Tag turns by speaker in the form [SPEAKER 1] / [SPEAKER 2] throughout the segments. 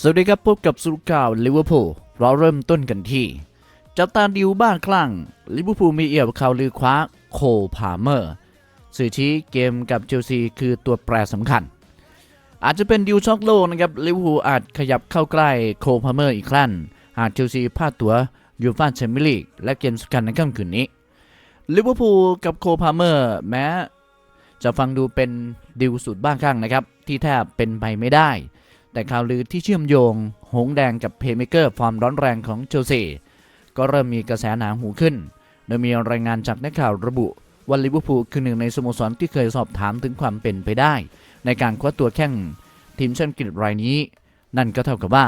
[SPEAKER 1] สวัสดีครับพบกับสุข่าวลิเวอร์พูลเราเริ่มต้นกันที่ จับตาดิวบ้านคลั่งลิเวอร์พูลมีเอี่ยวข่าวลือคว้าโคพาเมอร์สื่อชี้เกมกับเชลซีคือตัวแปรสำคัญ อาจจะเป็นดิวช็อกโลกนะครับลิเวอร์พูลอาจขยับเข้าใกล้โคพาเมอร์อีกครั้งหากเชลซีพลาดตัวยูฟ่าแชมเปี้ยนลีกและเกมสำคัญในค่ำคืนนี้ลิเวอร์พูลกับโคพาเมอร์แม้ จะฟังดูเป็นดิวสุดบ้าคลั่งนะครับที่แทบเป็นไปไม่ได้ แต่ข่าวลือที่เชื่อมโยง หงแดงกับเพย์เมเกอร์ฟอร์มร้อนแรงของเชลซีก็เริ่มมีกระแสหนาหูขึ้น โดยมีรายงานจากนักข่าวระบุว่าลิเวอร์พูลคือหนึ่งในสโมสรที่เคยสอบถามถึงความเป็นไปได้ ในการคว้าตัวแข่งทีมชมป์อังกฤษรายนี้ นั่นก็เท่ากับว่า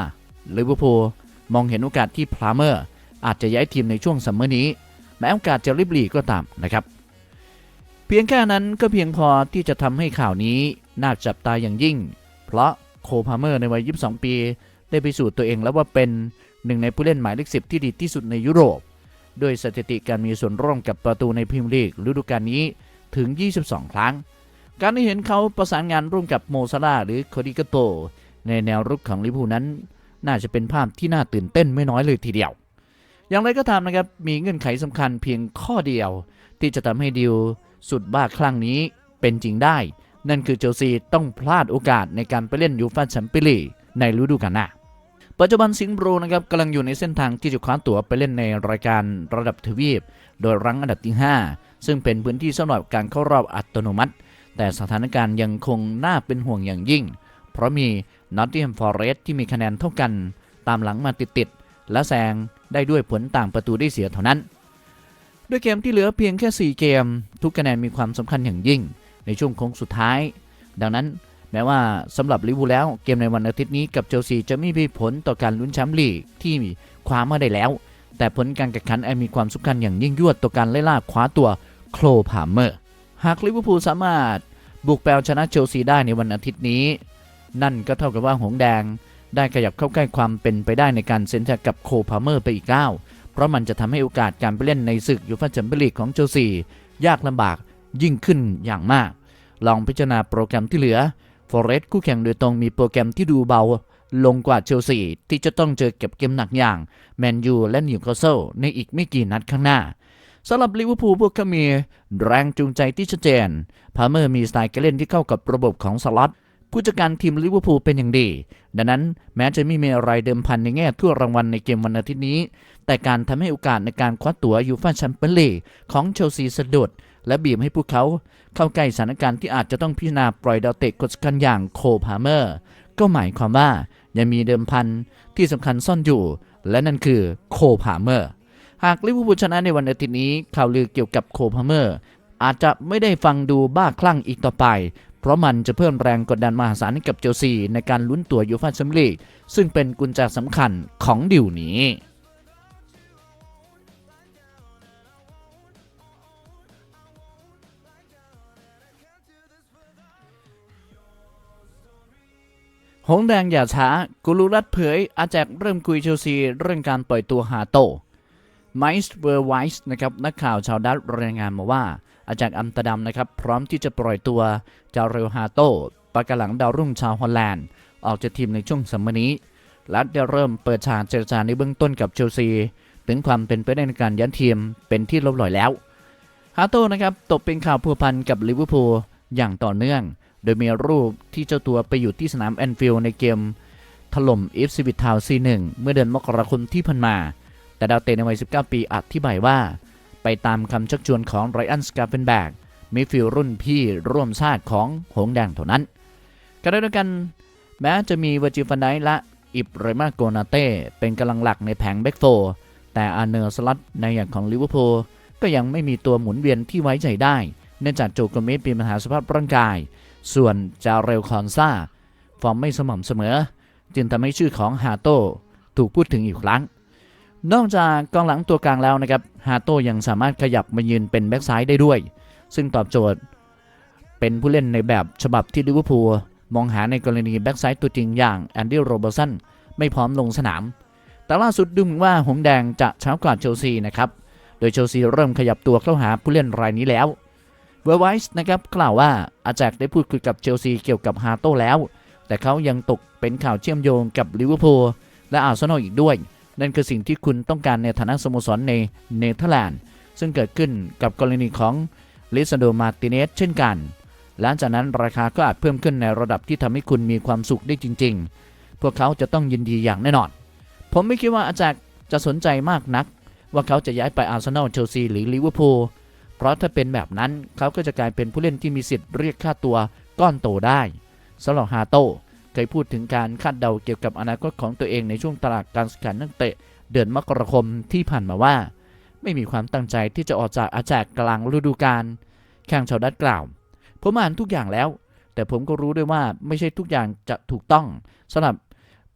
[SPEAKER 1] ลิเวอร์พูลมองเห็นโอกาสที่พลาเมอร์ อาจจะย้ายทีมในช่วงซัมเมอร์นี้ แม้โอกาสจะริบหรี่ก็ตามนะครับ เพียงแค่นั้นก็เพียงพอที่จะทำให้ข่าวนี้น่าจับตาอย่างยิ่ง เพราะ โคพาเมอร์ในวัย 22 ปี ได้พิสูจน์ตัวเองแล้วว่าเป็นหนึ่งในผู้เล่นหมายเลขสิบที่ดีที่สุดในยุโรปด้วยสถิติการมีส่วนร่วมกับประตูในพรีเมียร์ลีกฤดูกาลนี้ถึง 22 ครั้ง การได้เห็นเขาประสานงานร่วมกับโมซาลาหรือโคดิกโต ในแนวรุกของลิเวอร์พูลนั้น น่าจะเป็นภาพที่น่าตื่นเต้นไม่น้อยเลยทีเดียว อย่างไรก็ตามนะครับ มีเงื่อนไขสำคัญเพียงข้อเดียว ที่จะทำให้ดิวสุดบ้าคลั่งนี้เป็นจริงได้ นั่นคือเชลซีต้องพลาดโอกาสในการไปเล่นยูฟ่าแชมเปี้ยนลีกในฤดูกาลหน้าปัจจุบันสิงห์บรูนะครับกำลังอยู่ในเส้นทางที่จะคว้าตั๋วไปเล่นในรายการระดับทวีป โดยรั้งอันดับที่ 5 ซึ่งเป็นพื้นที่สำหรับการเข้ารอบอัตโนมัติ แต่สถานการณ์ยังคงน่าเป็นห่วงอย่างยิ่ง เพราะมี Nottingham Forest ที่มีคะแนนเท่ากัน ตามหลังมาติดๆและแซงได้ด้วยผลต่างประตูได้เสียเท่านั้น ด้วยเกมที่เหลือเพียงแค่ 4 เกม ทุกคะแนนมีความสำคัญอย่างยิ่ง ในช่วงโค้งสุดท้าย ดังนั้นแม้ว่าสำหรับลิเวอร์พูลแล้วเกมในวันอาทิตย์นี้กับเชลซีจะไม่มีผลต่อการลุ้นแชมป์ลีกที่มีคว้ามาได้แล้ว แต่ผลการแข่งขันอาจมีความสำคัญอย่างยิ่งยวดต่อการไล่ล่าคว้าตัวโคลพาเมอร์หากลิเวอร์พูลสามารถบุกแปลชนะเชลซีได้ในวันอาทิตย์นี้ นั่นก็เท่ากับว่าหงแดงได้ขยับเข้าใกล้ความเป็นไปได้ในการเซ็นสัญญากับโคลพาเมอร์ไปอีกก้าว เพราะมันจะทำให้โอกาสการไปเล่นในศึกยูฟ่าแชมเปี้ยนลีกของเชลซียากลำบาก ยิ่งขึ้นอย่างมาก ลองพิจารณาโปรแกรมที่เหลือฟอเรสต์คู่แข่งโดยตรงมีโปรแกรมที่ดูเบา ลงกว่าเชลซีที่จะต้องเจอเก็บเกมหนักอย่างแมนยูและนิวคาสเซิลในอีกไม่กี่นัดข้างหน้าสำหรับลิเวอร์พูลพวกเขามีแรงจูงใจที่ชัดเจน พาเมอร์มีสไตล์การเล่นที่เข้ากับระบบของสล็อตผู้จัดการทีมลิเวอร์พูลเป็นอย่างดี ดังนั้นแม้จะไม่มีอะไรเดิมพันในแง่ทั่วรางวัลในเกมวันอาทิตย์นี้ แต่การทำให้โอกาสในการคว้าตั๋วยูฟ่าแชมเปี้ยนลีกของเชลซีสะดุด และบีบให้พวกเขาเข้าใกล้สถานการณ์ที่อาจจะต้องพิจารณาปล่อยดาวเตะคนสำคัญอย่างโคพาเมอร์ ก็หมายความว่ายังมีเดิมพันที่สำคัญซ่อนอยู่ และนั่นคือโคพาเมอร์ หากลิเวอร์พูลชนะในวันอาทิตย์นี้ข่าวลือเกี่ยวกับโคพาเมอร์ อาจจะไม่ได้ฟังดูบ้าคลั่งอีกต่อไป เพราะมันจะเพิ่มแรงกดดันมหาศาลให้กับเชลซีในการลุ้นตัวยูฟ่าแชมเปี้ยนลีกซึ่งเป็นกุญแจสำคัญของดิวนี้ หงแดงอย่าช้า กุลูรัตเผย อาแจกเริ่มคุยเชลซี เรื่องการปล่อยตัวหาโตไมส์เวอร์ไวส์นะครับนักข่าวชาวดัตรายงานมาว่า อาแจกอัมตอร์ดัมนะครับ พร้อมที่จะปล่อยตัวจาเรลฮาโตปากกาหลังดาวรุ่งชาวฮอลแลนด์ ออกจากทีมในช่วงซัมเมอร์นี้และได้เริ่มเปิดฉากเจรจาในเบื้องต้นกับเชลซี ถึงความเป็นไปได้ในการย้ายทีมเป็นที่เรียบร้อยแล้วฮาโตนะครับตกเป็นข่าวพัวพันกับลิเวอร์พูลอย่างต่อเนื่อง โดยมีรูปที่เจ้าตัวไปอยู่ที่สนามแอนฟิลด์ในเกมถล่มเอฟซีวิทาวซีหนึ่งเมื่อเดือนมกราคมที่ผ่านมา แต่ดาวเตะในวัย 19 ปีอธิบายว่า ไปตามคำชักชวนของไรอันสกาเฟนแบกมิฟิลรุ่นพี่ร่วมชาติของหงส์แดงเท่านั้นขณะเดียวกัน แม้จะมีเวอร์จิฟันไดและอิบเรมาโกนาเต้เป็นกำลังหลักในแผงแบ็กโฟร์แต่อาเนอร์สลัดในอย่างของลิเวอร์พูลก็ยังไม่มีตัวหมุนเวียนที่ไว้ใจได้ เนื่องจากโจโกเมสมีปัญหาสภาพร่างกาย ส่วนจาเรลคอนซาฟอร์มไม่สม่ำเสมอ จึงทำให้ชื่อของฮาโต้ถูกพูดถึงอีกครั้ง นอกจากกองหลังตัวกลางแล้วนะครับฮาโต้ยังสามารถขยับมายืนเป็นแบ็กซ้ายได้ด้วย ซึ่งตอบโจทย์ เป็นผู้เล่นในแบบฉบับที่ลิเวอร์พูลมองหาในกรณีแบ็กซ้ายตัวจริงอย่างแอนดี้โรเบอร์สันไม่พร้อมลงสนาม แต่ล่าสุดดูเหมือนว่าหงแดงจะเช้ากว่าเชลซีนะครับ โดยเชลซีเริ่มขยับตัวเข้าหาผู้เล่นรายนี้แล้ว เวอร์ไวส์นะครับกล่าวว่าอาแจกได้พูดคุยกับเชลซีเกี่ยวกับฮาโต้แล้ว แต่เขายังตกเป็นข่าวเชื่อมโยงกับลิเวอร์พูลและอาร์เซนอลอีกด้วย นั่นคือสิ่งที่คุณต้องการในฐานะสโมสรในเนเธอร์แลนด์ ซึ่งเกิดขึ้นกับกรณีของลิซาโดมาร์ติเนสเช่นกันหลังจากนั้นราคาก็อาจเพิ่มขึ้นในระดับที่ทำให้คุณมีความสุขได้จริง ๆ พวกเขาจะต้องยินดีอย่างแน่นอน ผมไม่คิดว่าอาจารย์จะสนใจมากนัก ว่าเขาจะย้ายไปอาร์เซนอลเชลซีหรือลิเวอร์พูล เพราะถ้าเป็นแบบนั้นเขาก็จะกลายเป็นผู้เล่นที่มีสิทธิ์เรียกค่าตัวก้อนโตได้สำหรับฮาโตเคยพูดถึงการคาดเดาเกี่ยวกับอนาคตของตัวเองในช่วงตลาดการซื้อขายนักเตะ เดือนมกราคมที่ผ่านมาว่า ไม่มีความตั้งใจที่จะออกจากอาจากกลางฤดูกาลแข่งชาวดัตกล่าว ผมอ่านทุกอย่างแล้ว แต่ผมก็รู้ด้วยว่าไม่ใช่ทุกอย่างจะถูกต้องสำหรับ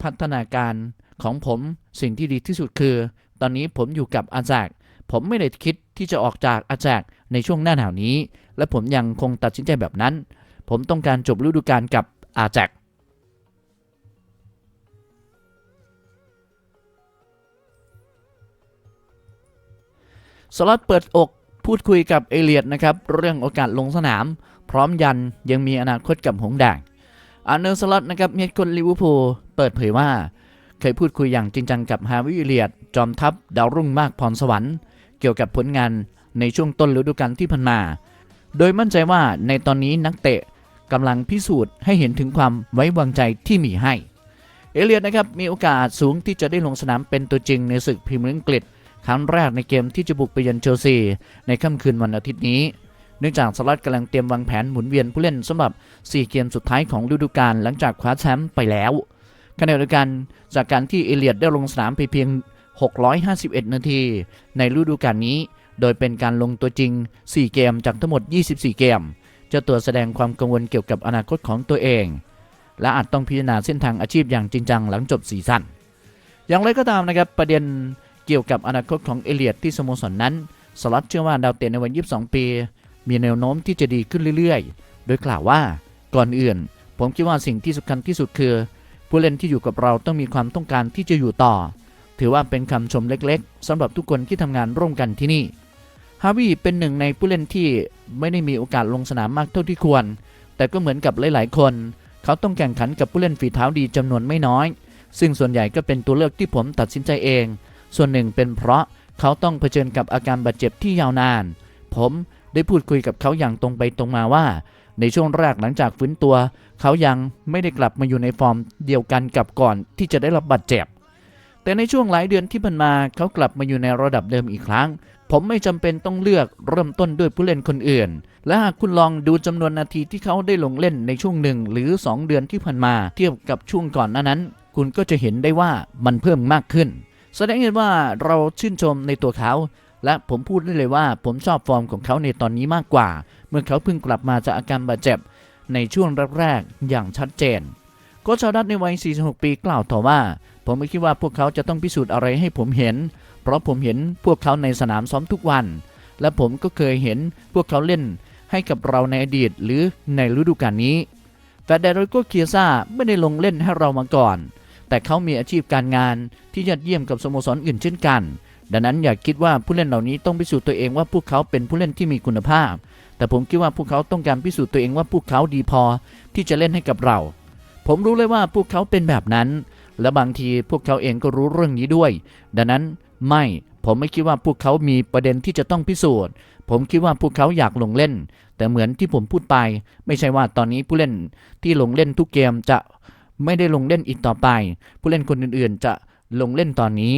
[SPEAKER 1] พัฒนาการของผมสิ่งที่ดีที่สุดคือ ตอนนี้ผมอยู่กับอาจาก ผมไม่ได้คิดที่จะออกจากอาแจกในช่วงหน้าหนาวนี้ และผมยังคงตัดสินใจแบบนั้น ผมต้องการจบฤดูกาลกับอาแจกสล็อตเปิดอกพูดคุยกับเอเลียดนะครับ เรื่องโอกาสลงสนาม พร้อมยันยังมีอนาคตกับหงแดงอาร์เนอร์สล็อตนะครับเมียคนลิเวอร์พูลเปิดเผยว่า เคยพูดคุยอย่างจริงจังกับฮาวิเอเลียด จอมทัพดาวรุ่งมากพรสวรรค์ เกี่ยวกับผลงานในช่วงต้นฤดูกาลที่ผ่านมา โดยมั่นใจว่าในตอนนี้นักเตะกำลังพิสูจน์ให้เห็นถึงความไว้วางใจที่มีให้ เอเลียดนะครับมีโอกาสสูงที่จะได้ลงสนามเป็นตัวจริงในศึกพรีเมียร์อังกฤษ ครั้งแรกในเกมที่จะบุกไปเยือนเชลซี ในค่ำคืนวันอาทิตย์นี้เนื่องจากสลัดกำลังเตรียมวางแผนหมุนเวียนผู้เล่นสำหรับ 4 เกมสุดท้ายของฤดูกาลหลังจากคว้าแชมป์ไปแล้วขณะเดียวกันจากการที่เอเลียดได้ลงสนามไปเพียง 651 นาที ในฤดูกาลนี้ โดยเป็นการลงตัวจริง 4 เกมจากทั้งหมด 24 เกม เจ้าตัวแสดงความกังวลเกี่ยวกับอนาคตของตัวเอง และอาจต้องพิจารณาเส้นทางอาชีพอย่างจริงจังหลังจบซีซั่น อย่างไรก็ตามนะครับประเด็นเกี่ยวกับอนาคตของเอเลียดที่สโมสรนนั้น สล็อตเชื่อว่าดาวเตะในวัย 22 ปี มีแนวโน้มที่จะดีขึ้นเรื่อยๆ โดยกล่าวว่าก่อนอื่น ผมคิดว่าสิ่งที่สำคัญที่สุดคือ ผู้เล่นที่อยู่กับเราต้องมีความต้องการที่จะอยู่ต่อ ถือว่าเป็นคำชมเล็กๆสำหรับทุกคนที่ทำงานร่วมกันที่นี่ ฮาวิเป็นหนึ่งในผู้เล่นที่ไม่ได้มีโอกาสลงสนามมากเท่าที่ควร แต่ก็เหมือนกับหลายๆ คน เขาต้องแข่งขันกับผู้เล่นฝีเท้าดีจำนวนไม่น้อย ซึ่งส่วนใหญ่ก็เป็นตัวเลือกที่ผมตัดสินใจเอง ส่วนหนึ่งเป็นเพราะเขาต้องเผชิญกับอาการบาดเจ็บที่ยาวนาน ผมได้พูดคุยกับเขาอย่างตรงไปตรงมาว่า ในช่วงแรกหลังจากฟื้นตัว เขายังไม่ได้กลับมาอยู่ในฟอร์มเดียวกันกับก่อนที่จะได้รับบาดเจ็บ แต่ในช่วงหลายเดือนที่ผ่านมาเขากลับมาอยู่ในระดับเดิมอีกครั้ง ผมไม่จำเป็นต้องเลือกเริ่มต้นด้วยผู้เล่นคนอื่น และหากคุณลองดูจำนวนนาทีที่เขาได้ลงเล่นในช่วงหนึ่งหรือ 2 เดือนที่ผ่านมาเทียบกับช่วงก่อนหน้านั้น คุณก็จะเห็นได้ว่ามันเพิ่มมากขึ้น แสดงเห็นว่าเราชื่นชมในตัวเขา และผมพูดได้เลยว่าผมชอบฟอร์มของเขาในตอนนี้มากกว่า เมื่อเขาเพิ่งกลับมาจากอาการบาดเจ็บ ในช่วงแรกๆอย่างชัดเจนโคชชาวดัตในวัย 46 ปีกล่าวต่อว่า ผมไม่คิดว่าพวกเขาจะต้องพิสูจน์อะไรให้ผมเห็น เพราะผมเห็นพวกเขาในสนามซ้อมทุกวัน และผมก็เคยเห็นพวกเขาเล่นให้กับเราในอดีตหรือในฤดูกาลนี้แฟเดริโกเคียซ่าไม่ได้ลงเล่นให้เรามาก่อน แต่เขามีอาชีพการงานที่ยอดเยี่ยมกับสโมสรอื่นเช่นกัน ดังนั้นอย่าคิดว่าผู้เล่นเหล่านี้ต้องพิสูจน์ตัวเองว่าพวกเขาเป็นผู้เล่นที่มีคุณภาพ แต่ผมคิดว่าพวกเขาต้องการพิสูจน์ตัวเองว่าพวกเขาดีพอที่จะเล่นให้กับเรา ผมรู้เลยว่าพวกเขาเป็นแบบนั้น และบางทีพวกเขาเองก็รู้เรื่องนี้ด้วย ดังนั้นไม่ผมไม่คิดว่าพวกเขามีประเด็นที่จะต้องพิสูจน์ ผมคิดว่าพวกเขาอยากลงเล่น แต่เหมือนที่ผมพูดไป ไม่ใช่ว่าตอนนี้ผู้เล่นที่ลงเล่นทุกเกมจะไม่ได้ลงเล่นอีกต่อไป ผู้เล่นคนอื่นๆ จะลงเล่นตอนนี้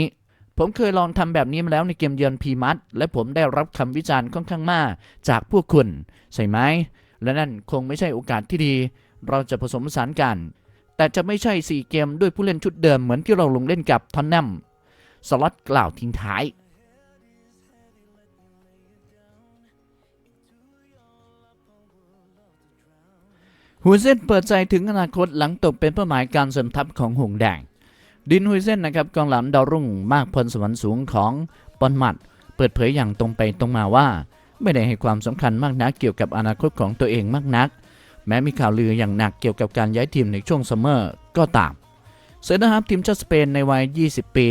[SPEAKER 1] ผมเคยลองทำแบบนี้มาแล้วในเกมเยือนพีมัดและผมได้รับคำวิจารณ์ค่อนข้างมากจากพวกคุณ ใช่ไหม และนั่นคงไม่ใช่โอกาสที่ดี เราจะผสมผสานกัน แต่จะไม่ใช่ 4 เกมด้วยผู้เล่นชุดเดิมเหมือนที่เราลงเล่นกับทอนนัมสล็อตกล่าวทิ้งท้ายฮุยเซนเปิดใจถึงอนาคตหลังตกเป็นเป้าหมายการเสริมทัพของหงแดง ดินฮุยเซนนะครับกองหลังดาวรุ่งมากพลสวรรค์สูงของปอนมัด เปิดเผยอย่างตรงไปตรงมาว่า ไม่ได้ให้ความสำคัญมากนักเกี่ยวกับอนาคตของตัวเองมากนัก แม้มีข่าวลืออย่างหนักเกี่ยวกับการย้ายทีมในช่วงซัมเมอร์ก็ตามเซนเตอร์ฮับทีมชาติสเปนในวัย 20 ปี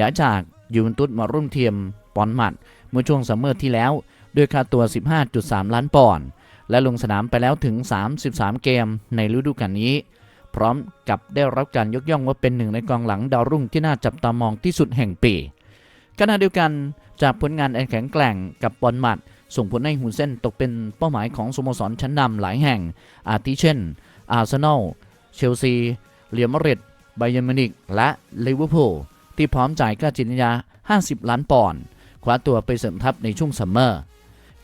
[SPEAKER 1] ย้ายจากยูเวนตุสมาร่วมทีมปอนมัดเมื่อช่วงซัมเมอร์ที่แล้ว ด้วยค่าตัว 15.3 ล้านปอนด์และลงสนามไปแล้วถึง 33 เกมในฤดูกาลนี้ พร้อมกับได้รับการยกย่องว่าเป็นหนึ่งในกองหลังดาวรุ่งที่น่าจับตามองที่สุดแห่งปีขณะเดียวกันจากผลงานอันแข็งแกร่งกับบอลมัด ส่งผลให้ฮุนเส้นตกเป็นเป้าหมายของสโมสรชั้นนำหลายแห่ง อาทิเช่น อาร์เซนอล เชลซี เรียลมาดริดไบเยนมินิก และลิเวอร์พูลที่พร้อมจ่ายค่าจิตวิญญา50 ล้านปอนด์คว้าตัวไปเสริมทัพในช่วงซัมเมอร์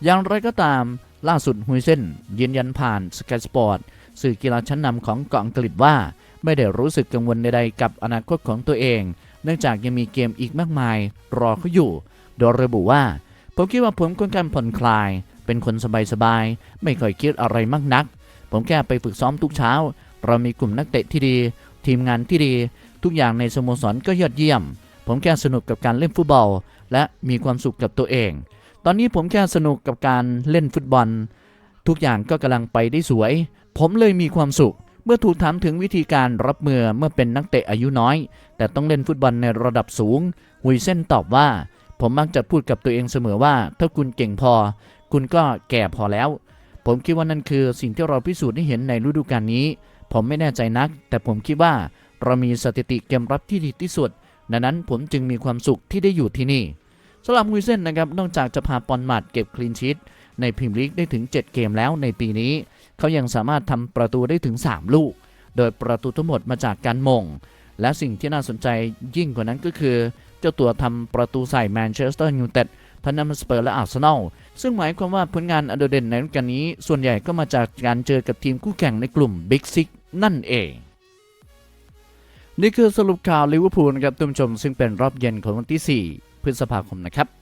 [SPEAKER 1] อย่างไรก็ตามล่าสุดฮุยเซนยืนยันผ่านสกายสปอร์ตสื่อกีฬาชั้นนำของเกาะอังกฤษว่า ไม่ได้รู้สึกกังวลใดๆกับอนาคตของตัวเอง เนื่องจากยังมีเกมอีกมากมายรอเขาอยู่ โดยระบุว่า ผมคิดว่าผมค่อนข้างผ่อนคลาย เป็นคนสบายๆ ไม่ค่อยคิดอะไรมากนัก ผมแค่ไปฝึกซ้อมทุกเช้า เรามีกลุ่มนักเตะที่ดี ทีมงานที่ดี ทุกอย่างในสโมสรก็ยอดเยี่ยม ผมแค่สนุกกับการเล่นฟุตบอล และมีความสุขกับตัวเอง ตอนนี้ผมแค่สนุกกับการเล่นฟุตบอล ทุกอย่างก็กำลังไปได้สวย ผมเลยมีความสุขเมื่อถูกถามถึงวิธีการรับมือเมื่อเป็นนักเตะอายุน้อย แต่ต้องเล่นฟุตบอลในระดับสูงฮุยเส้นตอบว่า ผมมักจะพูดกับตัวเองเสมอว่า ถ้าคุณเก่งพอ คุณก็แก่พอแล้ว ผมคิดว่านั่นคือสิ่งที่เราพิสูจน์ให้เห็นในฤดูกาลนี้ ผมไม่แน่ใจนัก แต่ผมคิดว่าเรามีสถิติเกมรับที่ดีที่สุดดังนั้นผมจึงมีความสุขที่ได้อยู่ที่นี่สำหรับฮุยเส้นนะครับนอกจากจะพาปอนมัดเก็บคลีนชีตในพรีเมียร์ลีกได้ถึง 7 เกมแล้วในปีนี้ เขายังสามารถทำประตูได้ถึง 3 ลูก โดยประตูทั้งหมดมาจากการมง และสิ่งที่น่าสนใจยิ่งกว่านั้นก็คือ เจ้าตัวทำประตูใส่แมนเชสเตอร์ยูไนเต็ดทันนัมสเปอร์และอาร์เซนอลซึ่งหมายความว่าผลงานอันโดเด่นในฤดูกาลนี้ ส่วนใหญ่ก็มาจากการเจอกับทีมคู่แข่งในกลุ่มบิ๊กซิกนั่นเอง นี่คือสรุปข่าวลิเวอร์พูลนะครับท่านผู้ชมซึ่งเป็นรอบเย็นของวันที่ 4 พฤษภาคมนะครับ